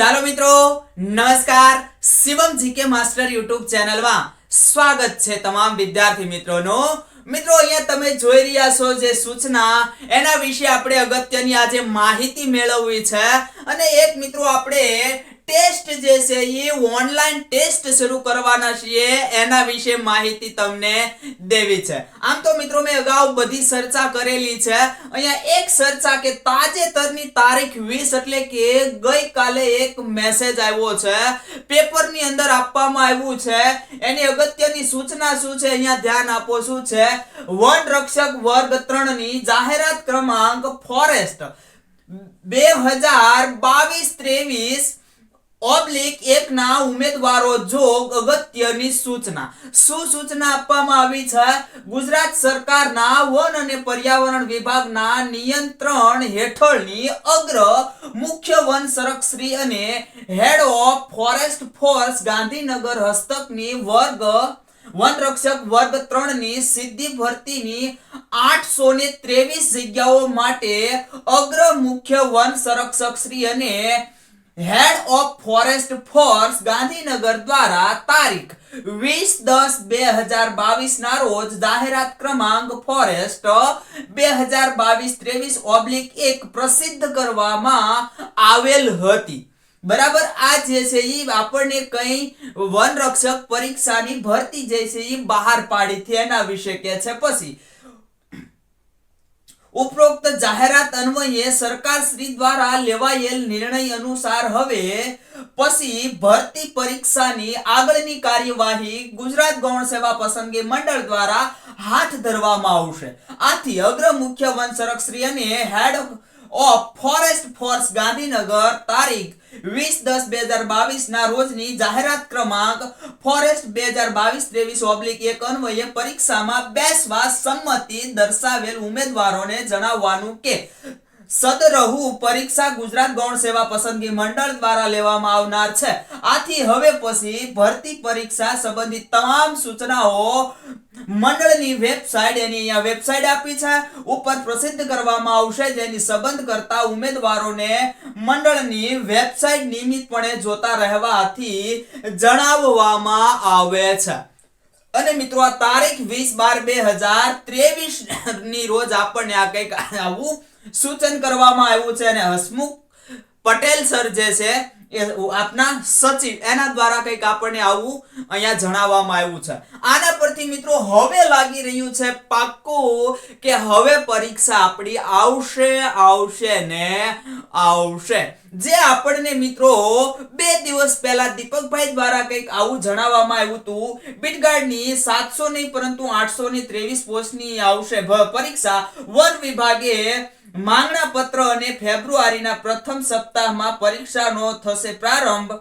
ચાલો મિત્રો, નમસ્કાર. શિવમ જીકે માસ્ટર યુટ્યુબ ચેનલમાં સ્વાગત છે તમામ વિદ્યાર્થી મિત્રોનો. મિત્રો, અહીંયા તમે જોઈ રહ્યા છો જે સૂચના. એના વિશે આપણે અગત્યની આજે માહિતી મેળવવી છે. અને એક મિત્રો આપણે ટેસ્ટ જે છે એ ઓનલાઈન ટેસ્ટ શરૂ કરવાના છીએ. એના વિશે માહિતી તમને દેવી છે. આમ તો મિત્રો મેં અગાઉ બધી ચર્ચા કરેલી છે. અહીંયા એક ચર્ચા કે તાજેતરની તારીખ 20 એટલે કે ગઈકાલે એક મેસેજ આવ્યો છે. પેપરની અંદર આપવામાં આવ્યું છે. એની અગત્યની સૂચના શું છે અહીંયા ધ્યાન આપો શું છે? વન રક્ષક વર્ગ 3 ની જાહેરાત ક્રમાંક ફોરેસ્ટ બે હજાર બાવીસ ત્રેવીસ ઓબ્લિક એક ના ઉમેદવારો જોગ અગત્યની સૂચના, શું સૂચના આપવામાં આવી છે? ગુજરાત સરકારના વન અને પર્યાવરણ વિભાગના નિયંત્રણ હેઠળની અગ્ર મુખ્ય વન સંરક્ષશ્રી અને head of forest force Gandhinagar હસ્તકની વર્ગ, વન રક્ષક વર્ગ 3 ની સીધી ભરતીની આઠસો ને ત્રેવીસ જગ્યાઓ માટે અગ્ર મુખ્ય વન સંરક્ષક શ્રી અને head of forest force Gandhinagar દ્વારા તારીખ વીસ દસ બે હજાર બાવીસ ના રોજ જાહેરાત ક્રમાંક ફોરેસ્ટ બે હજાર બાવીસ ત્રેવીસ ઓબ્લિક એક પ્રસિદ્ધ કરવામાં આવેલ હતી. બરાબર? આ જે છે એ આપણને કઈ વન રક્ષક પરીક્ષાની ભરતી જે છે એ બહાર પાડી છે એના વિશે કે છે પછી. ઉપરોક્ત જાહેરાત અન્વયે સરકાર શ્રી દ્વારા લેવાયેલ નિર્ણય અનુસાર હવે પછી ભરતી પરીક્ષાની આગળની કાર્યવાહી ગુજરાત ગૌણ સેવા પસંદગી મંડળ દ્વારા હાથ ધરવામાં આવશે. આથી અગ્ર મુખ્ય વન સંરક્ષક અને head of forest force Gandhinagar તારીખ વીસ દસ બે હજાર બાવીસ ના રોજની જાહેરાત ક્રમાંક ફોરેસ્ટ બે હજાર બાવીસ ત્રેવીસ ઓબ્લિક એક અન્વયે પરીક્ષામાં બેસવા સંમતિ દર્શાવેલ ઉમેદવારોને જણાવવાનું કે સદરહુ પરીક્ષા ગુજરાત ગૌણ સેવા પસંદગી મંડળ દ્વારા લેવામાં આવનાર છે. આથી હવે પછી ભરતી પરીક્ષા સંબંધિત તમામ સૂચનાઓ મંડળની વેબસાઇટ, એની અહીંયા વેબસાઇટ આપી છે. ઉપર પ્રસિદ્ધ કરવામાં આવશે જેની સંબંધ કરતા ઉમેદવારોને મંડળની વેબસાઇટ નિયમિતપણે જોતા રહેવાથી જણાવવામાં આવે છે. અને મિત્રો, આ તારીખ વીસ બાર બે હજાર ત્રેવીસની રોજ આપણને આ કંઈક આવું સૂચન કરવામાં આવ્યું છે અને હસમુખ પટેલ સર જે છે એ આપના સચિવ, એના દ્વારા કંઈક આપણને આવું અહીંયા જણાવવામાં આવ્યું છે. આના પરથી મિત્રો હવે લાગી રહ્યું છે પાક્કું કે હવે પરીક્ષા આપણી આવશે આવશે ને આવશે. જે આપણને મિત્રો બે દિવસ પહેલા દીપકભાઈ દ્વારા કંઈક આવું જણાવવામાં આવ્યું હતું. બિટગાર્ડની સાતસો નહીં, પરંતુ આઠસો ની ત્રેવીસ પોસ્ટની આવશે પરીક્ષા. વન વિભાગે માંગણા પત્ર અને ફેબ્રુઆરીના પ્રથમ સપ્તાહમાં પરીક્ષાનો થશે પ્રારંભ.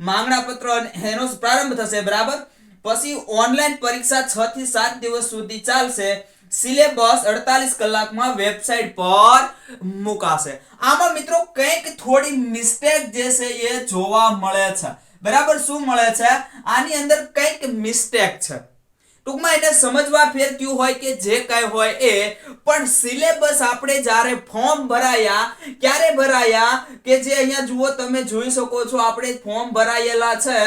માંગણા પત્ર એનો પ્રારંભ થશે, બરાબર? પછી ઓનલાઈન પરીક્ષા છ થી સાત દિવસ સુધી ચાલશે. સિલેબસ 48 કલાકમાં વેબસાઇટ પર મુકાશે. આમાં મિત્રો કંઈક થોડી મિસ્ટેક જે છે એ જોવા મળે છે. બરાબર? શું મળે છે? આની અંદર કંઈક મિસ્ટેક છે. ટૂંકમાં એને સમજવા ફેર કયું હોય કે જે કઈ હોય એ, પણ સિલેબસ આપણે જ્યારે ફોર્મ ભરાયા, ક્યારે ભરાયા કે જે અહીંયા જુઓ તમે જોઈ શકો છો, આપણે ફોર્મ ભરાયેલા છે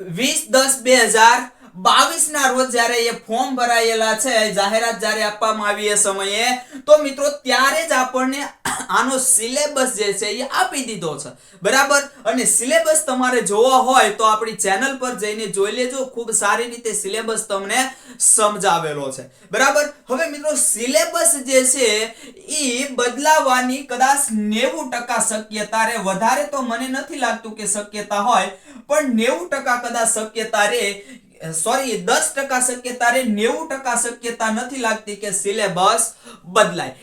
વીસ દસ બે હજાર બાવીસ ના રોજ જ્યારે એ ફોર્મ ભરાયેલા છે, જાહેરાત જ્યારે આપવામાં આવી એ સમયે, તો મિત્રો ત્યારે જ આપણને આનો સિલેબસ જે છે એ આપી દીધો છે. બરાબર? અને સિલેબસ તમારે જોવો હોય તો આપણી ચેનલ પર જઈને જોઈ લેજો. ખૂબ સારી રીતે સિલેબસ તમને સમજાવેલો છે. બરાબર? હવે મિત્રો સિલેબસ જે છે એ બદલાવાની કદાચ નેવું ટકા શક્યતા રે વધારે તો મને નથી લાગતું કે શક્યતા હોય, પણ નેવું ટકા કદાચ શક્યતા રે સોરી દસ ટકા શક્યતા રે નેવું ટકા શક્યતા નથી લાગતી કે સિલેબસ બદલાય.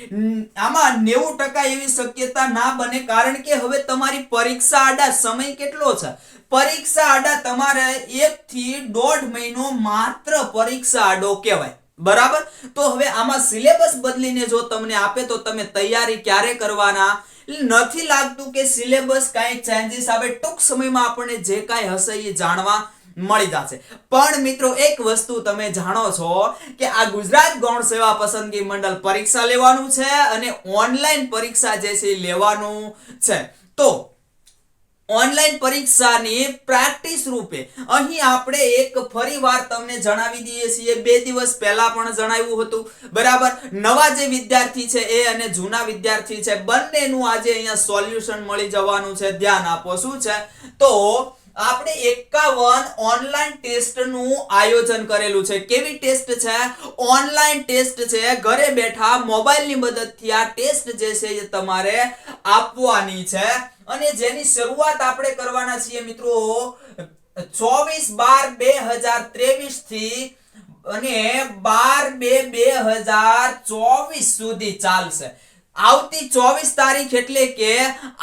આમાં નેવું ટકા એવી શક્યતા ના બને કારણ કે હવે તમારી પરીક્ષા આડા સમય કેટલો છે? પરીક્ષા આડા તમારે એક થી દોઢ મહિનો માત્ર પરીક્ષા આડો કહેવાય. બરાબર? તો હવે આમાં સિલેબસ બદલીને જો તમને આપે તો તમે તૈયારી ક્યારે કરવાના? નથી લાગતું કે સિલેબસ કાંઈ ચેન્જીસ આવે. ટૂંક સમયમાં આપણને જે કાંઈ હશે એ જાણવા મળી જશે. પણ મિત્રો, એક વસ્તુ તમે જાણો છો કે આ ગુજરાત ગૌણ સેવા પસંદગી મંડળ પરીક્ષા લેવાનું છે અને ઓનલાઈન પરીક્ષા જે છે લેવાનું છે. તો, ઓનલાઈન પરીક્ષાની પ્રેક્ટિસ રૂપે અહીં આપણે એક ફરીવાર તમને જણાવી દઈએ છીએ. બે દિવસ પહેલા પણ જણાવ્યું હતું. બરાબર? નવા જે વિદ્યાર્થી છે એ અને જૂના વિદ્યાર્થી છે બંનેનું આજે અહીંયા સોલ્યુશન મળી જવાનું છે. ધ્યાન આપો, શું છે? તો આપણે એકાવન ઓનલાઈન ટેસ્ટનું આયોજન કરેલું છે. કેવી ટેસ્ટ છે? ઓનલાઈન ટેસ્ટ છે. ઘરે બેઠા મોબાઈલની મદદથી આ ટેસ્ટ જે છે એ તમારે આપવાની છે. અને જેની શરૂઆત આપણે કરવાના છીએ મિત્રો ચોવીસ બાર બે હજાર ત્રેવીસથી અને બાર બે બે હજાર ચોવીસ સુધી ચાલશે. આવતી ચોવીસ તારીખ એટલે કે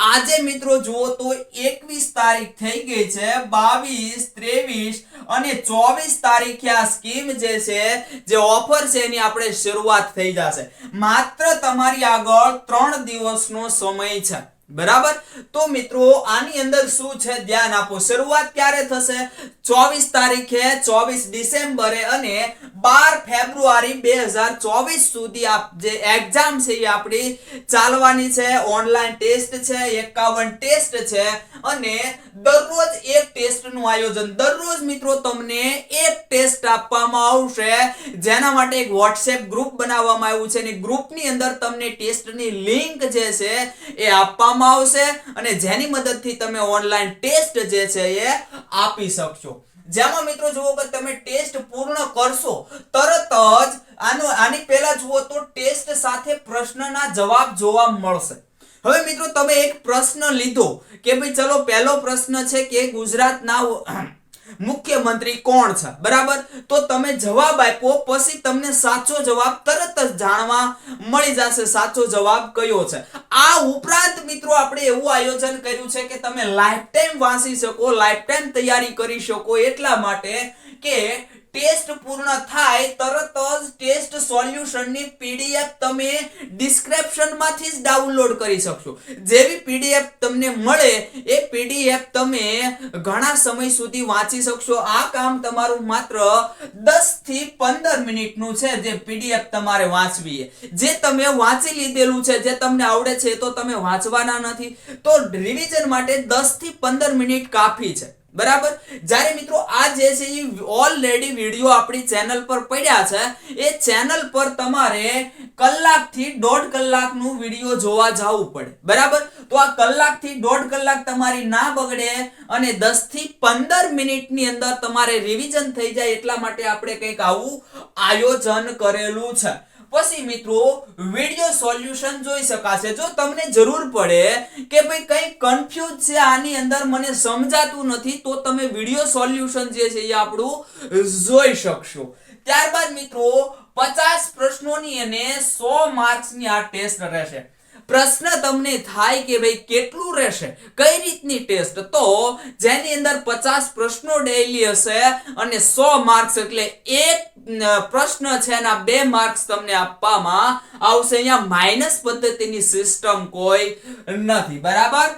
આજે મિત્રો જુઓ તો એકવીસ તારીખ થઈ ગઈ છે, બાવીસ, ત્રેવીસ અને ચોવીસ તારીખે આ સ્કીમ જે છે, જે ઓફર છે એની આપણે શરૂઆત થઈ જશે. માત્ર તમારી આગળ ત્રણ દિવસનો સમય છે. બરાબર? તો મિત્રો, આની અંદર શું છે? ધ્યાન આપો. શરૂઆત ક્યારે થશે? ચોવીસ તારીખે, ચોવીસ ડિસેમ્બરે અને બાર ફેબ્રુઆરી બે હજાર ચોવીસ જે એક્ઝામ છે એ આપણી ચાલવાની છે. ઓનલાઈન ટેસ્ટ છે, એકાવન ટેસ્ટ છે અને દરરોજ એક ટેસ્ટનું આયોજન. દરરોજ મિત્રો તમને એક ટેસ્ટ આપવામાં આવશે. જેના માટે એક વોટ્સએપ ગ્રુપ બનાવવામાં આવ્યું છે અને ગ્રુપની અંદર તમને ટેસ્ટની લિંક જે છે એ આપવામાં આવશે અને જેની મદદથી તમે ઓનલાઈન ટેસ્ટ જે છે એ આપી શકશો. જેમાં મિત્રો જુઓ કે તમે ટેસ્ટ પૂર્ણ કરશો, તરત જ આનો, આની પહેલા જુઓ તો ટેસ્ટ સાથે પ્રશ્નના જવાબ જોવા મળશે. હવે મિત્રો તમે એક પ્રશ્ન લીધો કે ભાઈ ચલો પહેલો પ્રશ્ન છે કે ગુજરાતના મુખ્યમંત્રી કોણ છે? બરાબર? તો તમે જવાબ આપો પછી તમને સાચો જવાબ તરત જ જાણવા મળી જશે સાચો જવાબ કયો છે. આ ઉપરાંત મિત્રો આપણે એવું આયોજન કર્યું છે કે તમે લાઈફ ટાઈમ વાંચી શકો લાઈફ ટાઈમ તૈયારી કરી શકો એટલા માટે કે ટેસ્ટ પૂર્ણ થાય, તરત જ ટેસ્ટ સોલ્યુશનની પીડીએફ તમે ડિસ્ક્રિપ્શનમાંથી જ ડાઉનલોડ કરી શકશો. જેવી પીડીએફ તમને મળે, એ પીડીએફ તમે ઘણા સમય સુધી વાંચી શકશો. આ કામ તમારું માત્ર 10 થી 15 મિનિટનું છે જે પીડીએફ તમારે વાંચવી જે તમે વાંચી લીધેલું છે, જે તમને આવડે છે તો તમે વાંચવાના નથી. તો રિવિઝન માટે 10 થી 15 મિનિટ કાફી છે. બરાબર? જ્યારે મિત્રો આ જે છે એ ઓલરેડી વીડિયો આપણી ચેનલ પર પડ્યા છે, એ ચેનલ પર તમારે કલાકથી દોઢ કલાકનું વીડિયો જોવા જવું પડે. બરાબર? તો આ કલાકથી દોઢ કલાક તમારી ના બગડે અને દસથી 15 મિનિટની અંદર તમારે રિવિઝન થઈ જાય એટલા માટે આપણે કંઈક આવું આયોજન કરેલું છે. પછી મિત્રો વિડિયો સોલ્યુશન જોઈ શકાશે. જો તમને જરૂર પડે કે ભાઈ કંઈ કન્ફ્યુઝ છે આની અંદર મને સમજાતું નથી, તો તમે વિડિયો સોલ્યુશન જે છે એ આપણું જોઈ શકશો. ત્યારબાદ મિત્રો, પચાસ પ્રશ્નોની અને સો માર્ક્સની આ ટેસ્ટ રહેશે. પ્રશ્ન તમને થાય કે ભાઈ કેટલું રહેશે? કઈ રીતની ટેસ્ટ? તો જેની અંદર પચાસ પ્રશ્નો ડેઈલી હશે અને સો માર્ક્સ એટલે એક પ્રશ્ન છે એના બે માર્ક્સ તમને આપવામાં આવશે. અહીંયા માઇનસ પદ્ધતિની સિસ્ટમ કોઈ નથી. બરાબર?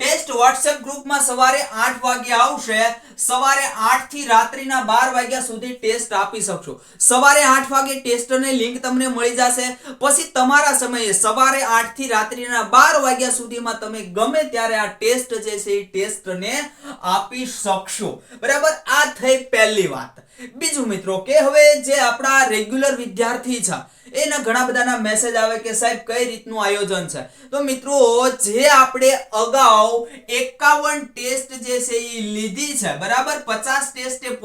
ટેસ્ટ WhatsApp ગ્રુપમાં સવારે આઠ વાગે આવશે. સવારે આઠથી રાત્રિના બાર વાગ્યા સુધી ટેસ્ટ આપી શકશો. સવારે આઠ વાગે ટેસ્ટની લિંક તમને મળી જશે. પછી તમારા સમયે સવારે આઠથી રાત્રિના બાર વાગ્યા સુધીમાં તમે ગમે ત્યારે આ ટેસ્ટ જે છે એ ટેસ્ટને આપી શકશો. બરાબર? આ થઈ પહેલી વાત. બીજું મિત્રો કે હવે જે આપણા રેગ્યુલર વિદ્યાર્થી છે, એના ઘણા બધાના મેસેજ આવે કે સાહેબ કઈ રીતનું આયોજન છે? તો મિત્રો, જે આપણે અગાઉ એકાવન ટેસ્ટ જે છે એ લીધી છે, બરાબર? પચાસ ટેસ્ટ એ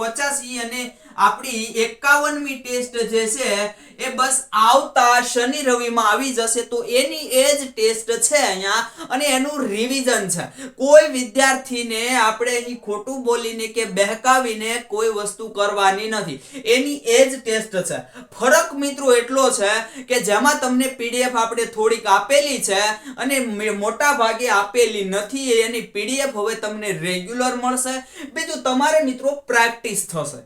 ઈ અને આપણી એકાવનમી ટેસ્ટ જે છે, એ બસ આવતા શનિ રવિમાં આવી જશે તો એની એ જ ટેસ્ટ છે અહીંયા અને એનું રિવિઝન છે. કોઈ વિદ્યાર્થીને આપણે અહીં ખોટું બોલીને કે બહેકાવીને કોઈ વસ્તુ કરવાની નથી. એની એ જ ટેસ્ટ છે. ફરક મિત્રો એટલો છે કે જેમાં તમને પીડીએફ આપણે થોડીક આપેલી છે અને મોટા ભાગે આપેલી નથી, એની પીડીએફ હવે તમને રેગ્યુલર મળશે. બીજું તમારે મિત્રો પ્રેક્ટિસ થશે.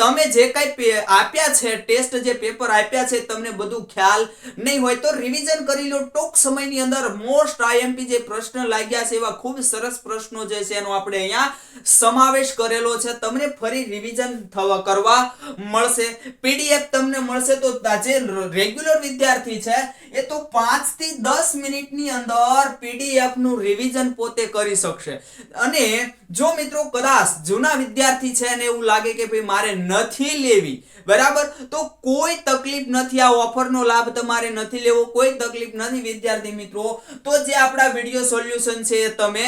તમે જે કઈ આપ્યા છે ટેસ્ટ જે પેપર આપ્યા છે, તમને બધું ખ્યાલ નહીં હોય તો રિવિઝન કરી લો. ટૂંક સમયની અંદર મોસ્ટ આઈએમપી જે પ્રશ્ન લાગ્યા છે એવા ખૂબ સરસ પ્રશ્નો જે છે એનો આપણે અહીંયા સમાવેશ કરેલો છે. તમને ફરી રિવિઝન થવા કરવા મળશે. પીડીએફ તમને મળશે તો જે રેગ્યુલર વિદ્યાર્થી છે એ તો 5 થી 10 મિનિટની અંદર પીડીએફનું રિવિઝન પોતે કરી શકશે. અને જો મિત્રો કદાચ જૂના વિદ્યાર્થી છે અને એવું લાગે કે ભાઈ મારે નથી લેવી. બરાબર? તો કોઈ તકલીફ નથી આ ઓફરનો લાભ તમારે નથી લેવો, કોઈ તકલીફ નથી, વિદ્યાર્થી મિત્રો. તો જે આપણા વીડિયો સોલ્યુશન છે તમે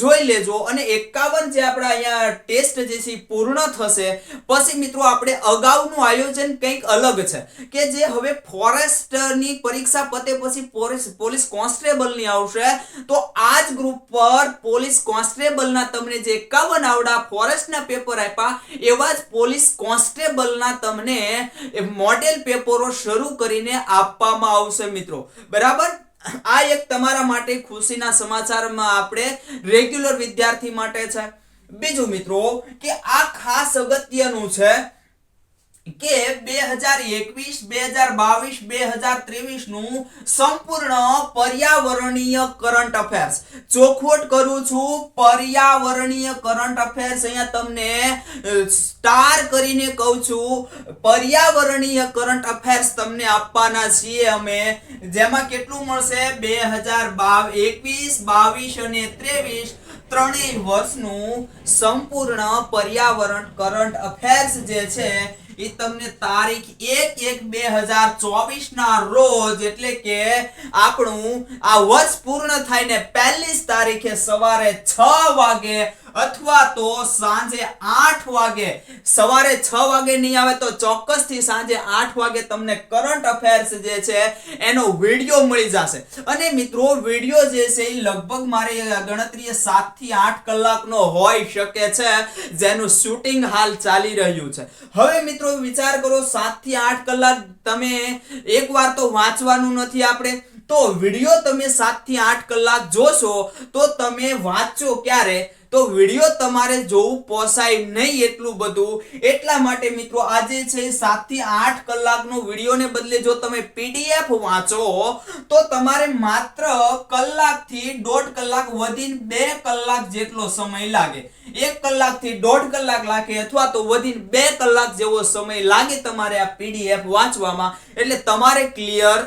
જોઈ લેજો અને 51 જે આપણા અહીંયા ટેસ્ટ જે છે પૂર્ણ થશે. પછી મિત્રો આપણે અગાઉનું આયોજન કંઈક અલગ છે, કે જે હવે ફોરેસ્ટની પરીક્ષા પતે પછી પોલીસ પોલીસ કોન્સ્ટેબલની આવશે. તો આ જ ગ્રુપ પર પોલીસ કોન્સ્ટેબલના તમને જે 51 આવડા ફોરેસ્ટના પેપર આપ્યા, એવા જ પોલીસ કોન્સ્ટેબલના તમને મોડેલ પેપરો શરૂ કરીને આપવામાં આવશે મિત્રો. બરાબર? આ એક તમારા માટે ખુશીના સમાચારમાં આપણે રેગ્યુલર વિદ્યાર્થી માટે છે. બીજું મિત્રો કે આ ખાસ અગત્યનું છે કે બે હજાર એકવીસ, બે હજાર બાવીસ, બે હજાર ત્રેવીસનું સંપૂર્ણ પર્યાવરણીય કરંટ અફેર્સ ચોખવટ કરું છું, પર્યાવરણીય કરંટ અફેર્સ અહીંયા તમને સ્ટાર કરીને કહું છું. પર્યાવરણીય કરંટ અફેર્સ તમને આપવાના છીએ અમે. જેમાં કેટલું મળશે? બે હજાર બાવ એકવીસ બાવીસ અને ત્રેવીસ ત્રણેય વર્ષનું સંપૂર્ણ પર્યાવરણ કરંટ અફેર્સ જે છે એ તમને તારીખ એક એક બે હજાર ચોવીસ ના રોજ એટલે કે આપણું આ વર્ષ પૂર્ણ થાય ને પહેલી તારીખે સવારે છ વાગે અથવા તો સાંજે આઠ વાગે. સવારે છ વાગે નહીં આવે તો ચોક્કસથી સાંજે આઠ વાગે તમને કરંટ અફેર્સ જે છે, એનો વીડિયો મળી જશે. અને મિત્રો, વીડિયો જે છે એ લગભગ મારે ગણતરીએ સાતથી આઠ કલાકનો હોઈ શકે છે, જેનું શૂટિંગ હાલ ચાલી રહ્યું છે. હવે મિત્રો, વિચાર કરો સાતથી આઠ કલાક તમે એકવાર તો વાંચવાનું નથી આપણે. તો વીડિયો તમે સાતથી આઠ કલાક જોશો, તો તમે વાંચો ક્યારે? તો વીડિયો તમારે જોવું પોસાય નહીં એટલું બધું. એટલા માટે મિત્રો આજે છે સાતથી આઠ કલાકનો વિડીયોને બદલે જો તમે પીડીએફ વાંચો, તો તમારે માત્ર કલાકથી દોઢ કલાક વધીને બે કલાક જેટલો સમય લાગે. એક કલાકથી દોઢ કલાક લાગે અથવા તો વધીને બે કલાક જેવો સમય લાગે તમારે આ પીડીએફ વાંચવામાં. એટલે તમારે ક્લિયર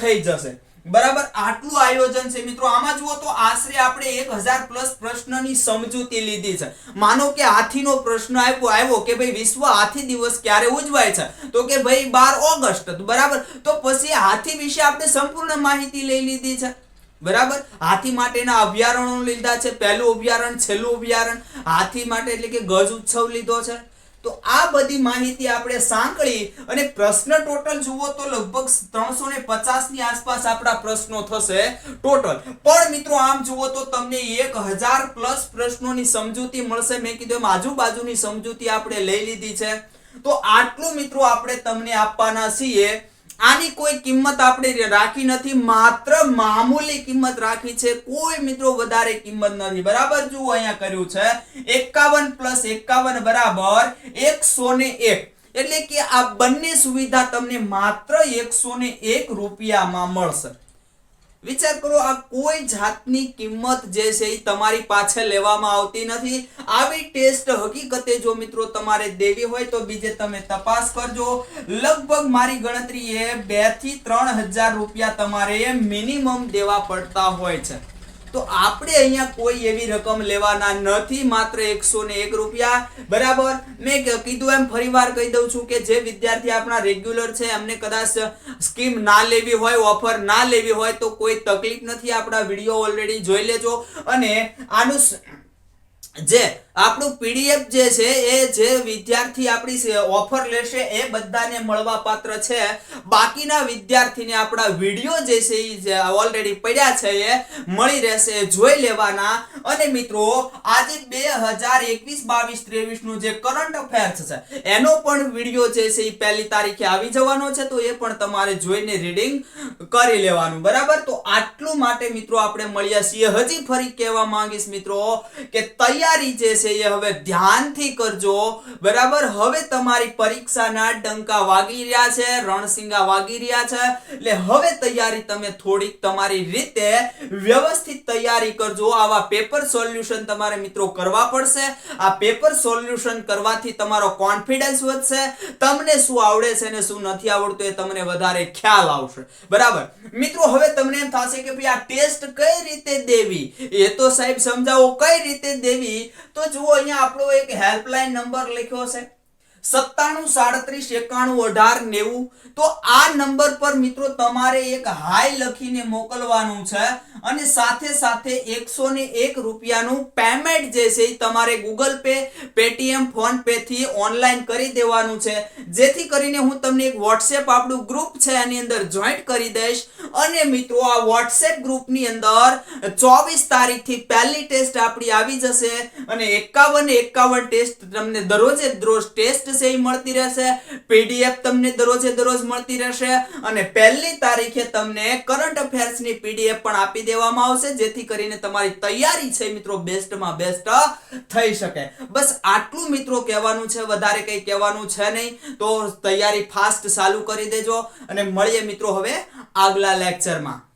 થઈ જશે. બરાબર? આટલું આયોજન છે. મિત્રો, આમાં જુઓ તો આશરે આપણે એક હજાર પ્લસ પ્રશ્નની સમજૂતી લીધી છે. માનો કે હાથીનો પ્રશ્ન આવ્યો આવ્યો કે ભાઈ વિશ્વ હાથી દિવસ ક્યારે ઉજવાય છે? તો કે ભાઈ બાર ઓગસ્ટ. બરાબર? તો પછી હાથી વિશે આપણે સંપૂર્ણ માહિતી લઈ લીધી છે. બરાબર? હાથી માટેના અભયારણ્યો લીધા છે. પહેલું અભયારણ્ય છેલ્લું અભયારણ્ય હાથી માટે એટલે કે ગજ ઉત્સવ લીધો છે. તો આ બધી માહિતી આપણે સાંકળી અને પ્રશ્ન ટોટલ જુઓ તો લગભગ ત્રણસો ને પચાસની આસપાસ આપણા પ્રશ્નો થશે ટોટલ. પણ મિત્રો આમ જુઓ તો તમને એક હજાર પ્લસ પ્રશ્નોની સમજૂતી મળશે. મેં કીધું એમ આજુબાજુની સમજૂતી આપણે લઈ લીધી છે. તો આટલું મિત્રો આપણે તમને આપવાના છીએ. આની કોઈ કિંમત આપણે રાખી નથી, માત્ર મામૂલી કિંમત રાખી છે. કોઈ મિત્રો વધારે કિંમત નથી. બરાબર? જુઓ અહીંયા કર્યું છે. એકાવન પ્લસ એકાવન બરાબર એકસો ને એક. એટલે કે આ બંને સુવિધા તમને માત્ર એકસો ને એક રૂપિયામાં મળશે. વિચાર કરો, આ કોઈ જાતની કિંમત જે છે એ તમારી પાછળ લેવામાં આવતી નથી. આવી ટેસ્ટ હકીકતે જો મિત્રો તમારે દેવી હોય તો બીજે તમે તપાસ કરજો. લગભગ મારી ગણતરી એ બેથી ત્રણ હજાર રૂપિયા તમારે મિનિમમ દેવા પડતા હોય છે. તો આપણે અહીંયા કોઈ એવી રકમ લેવાના નથી, માત્ર એકસો ને એક રૂપિયા. બરાબર? મેં કીધું એમ ફરીવાર કહી દઉં છું કે જે વિદ્યાર્થી આપણા રેગ્યુલર છે, એમને કદાચ સ્કીમ ના લેવી હોય, ઓફર ના લેવી હોય, તો કોઈ તકલીફ નથી. આપણા વીડિયો ઓલરેડી જોઈ લેજો. અને આનું જે આપણું પીડીએફ જે છે, એ જે વિદ્યાર્થી આપણી ઓફર લેશે, એ બધાને મળવા પાત્ર છે. બાકીના વિદ્યાર્થીને આપણા વીડિયો જે છે એ ઓલરેડી પડ્યા છે, એ મળી રહેશે, જોઈ લેવાના. અને મિત્રો, આજે બે હજાર એકવીસ બાવીસ ત્રેવીસનું જે કરંટ અફેર્સ છે, એનો પણ વીડિયો જે છે એ પહેલી તારીખે આવી જવાનો છે, તો એ પણ તમારે જોઈને રીડિંગ કરી લેવાનું. બરાબર? તો આટલું માટે મિત્રો આપણે મળ્યા છીએ. હજી ફરી કહેવા માંગીશ મિત્રો કે તૈયાર તૈયારી જે છે એ હવે ધ્યાનથી કરજો. બરાબર? હવે તમારી પરીક્ષાના ડંકા વાગી રહ્યા છે, રણસિંગા વાગી રહ્યા છે. એટલે હવે તૈયારી તમે થોડીક તમારી રીતે વ્યવસ્થિત તૈયારી કરજો. આવા પેપર સોલ્યુશન તમારે મિત્રો કરવા પડશે. આ પેપર સોલ્યુશન કરવાથી તમારો કોન્ફિડન્સ વધશે. તમને શું આવડે છે ને શું નથી આવડતું એ તમને વધારે ખ્યાલ આવશે. બરાબર? મિત્રો, હવે તમને એમ થશે કે ભાઈ આ ટેસ્ટ કઈ રીતે દેવી? એ તો સાહેબ સમજાવો, કઈ રીતે દેવી? તો જુઓ અહીંયા આપણો એક હેલ્પલાઇન નંબર લખ્યો છે સત્તાણું સાડત્રીસ એકાણું અઢાર નેવું. તો આ નંબર પર મિત્રો તમારે એક હાય લખીને મોકલવાનું છે અને સાથે સાથે એકસો ને એક રૂપિયાનું પેમેન્ટ જે છે તમારે Google Pay Paytm PhonePe થી ઓનલાઈન કરી દેવાનું છે. જેથી કરીને હું તમને એક વોટ્સએપ આપણું ગ્રુપ છે એની અંદર જોઈન્ટ કરી દઈશ. અને મિત્રો આ વોટ્સએપ ગ્રુપની અંદર ચોવીસ તારીખથી પહેલી ટેસ્ટ આપણી આવી જશે. અને એકાવન એકાવન ટેસ્ટ તમને દરરોજે દરરોજ ટેસ્ટ મળતી રહેશે. પીડીએફ તમને દરરોજે દરરોજ મળતી રહેશે. અને પહેલી તારીખે તમને કરંટ અફેર્સની પીડીએફ પણ આપી દેવામાં આવશે, જેથી કરીને તમારી તૈયારી છે મિત્રો, બેસ્ટમાં બેસ્ટ થઈ શકે. બસ આટલું મિત્રો કહેવાનું છે, વધારે કંઈ કહેવાનું છે નહીં. તો તૈયારી ફાસ્ટ ચાલુ કરી દેજો. અને મળીએ મિત્રો હવે આગલા લેક્ચરમાં